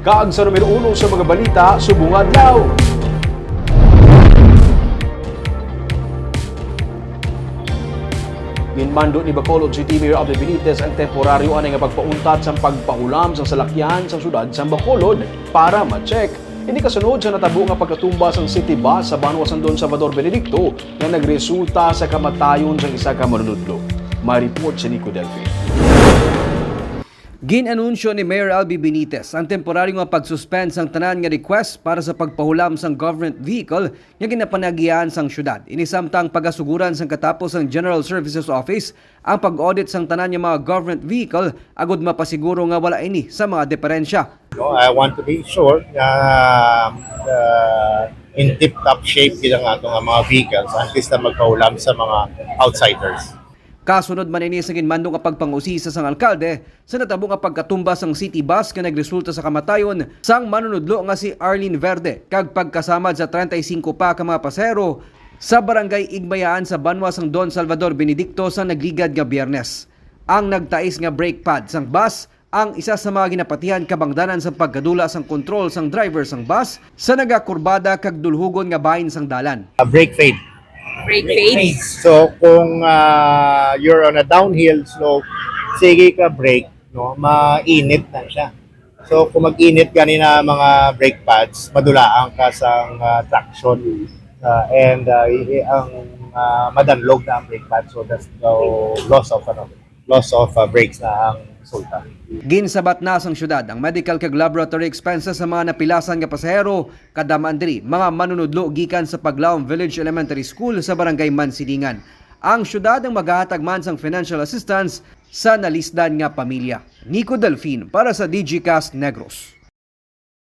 Kaag sa numero uno sa mga balita, subungad daw! Ginmando ni Bacolod City Mayor Abel Benitez ang temporaryo anay nga pagpauntat sa pagpahulam sa salakyan sa syudad sa Bacolod para ma-check. Hindi kasunod sa natabo nga pagkatumba sa city bus sa Banwa Sandon Salvador Benedicto nga nagresulta sa kamatayon sa isa ka manunudlo. Ma-report si Nico Delphi. Ginanunsyo ni Mayor Albi Benitez ang temporaryo nga pagsuspend sang tanan nga request para sa pagpahulam sang government vehicle nga ginapanagian sang syudad. Inisamtang pagasuguran sang katapos sang General Services Office ang pag-audit sang tanan nga mga government vehicle agud mapasiguro nga wala ini sa mga diferensya. No, I want to be sure na uh, in tip-top shape bilang ato nga mga vehicles at least na magpaulam sa mga outsiders. Kasunod man ini sa ginmando nga pagpangusisa sang alkalde sa natabo nga pagkatumba sang city bus nga nagresulta sa kamatayon sang manunudlo nga si Arlene Verde kag pagkasamad sa 35 pa ka mga pasero sa barangay Igbayaan sa Banwa sang Don Salvador Benedicto sa nagligad nga biyernes. Ang nagtais nga brake pad sang bus ang isa sa mga ginapatihan kabangdanan sa pagkadula sang kontrol sang driver sang bus sa nagakurbada kag dulhugon nga bahin sang dalan. A brake fade. Break fade. So kung uh, you're on a downhill slope, sige ka brake, no, mainit na siya. So kung mag-init ganina mga brake pads, madulaan ka sa uh, traction uh, and uh, ang uh, madanlog na ang brake pad. So that's the loss of ano, loss of uh, brakes na ang resulta. Ginsabat na sang syudad ang medical kag laboratory expenses sa mga napilasan nga pasahero kada mandri mga manunudlo gikan sa Paglaom Village Elementary School sa barangay Mansilingan. Ang syudad ang maghahatag man sang financial assistance sa nalisdan nga pamilya. Nico Delfin para sa DGCast Negros.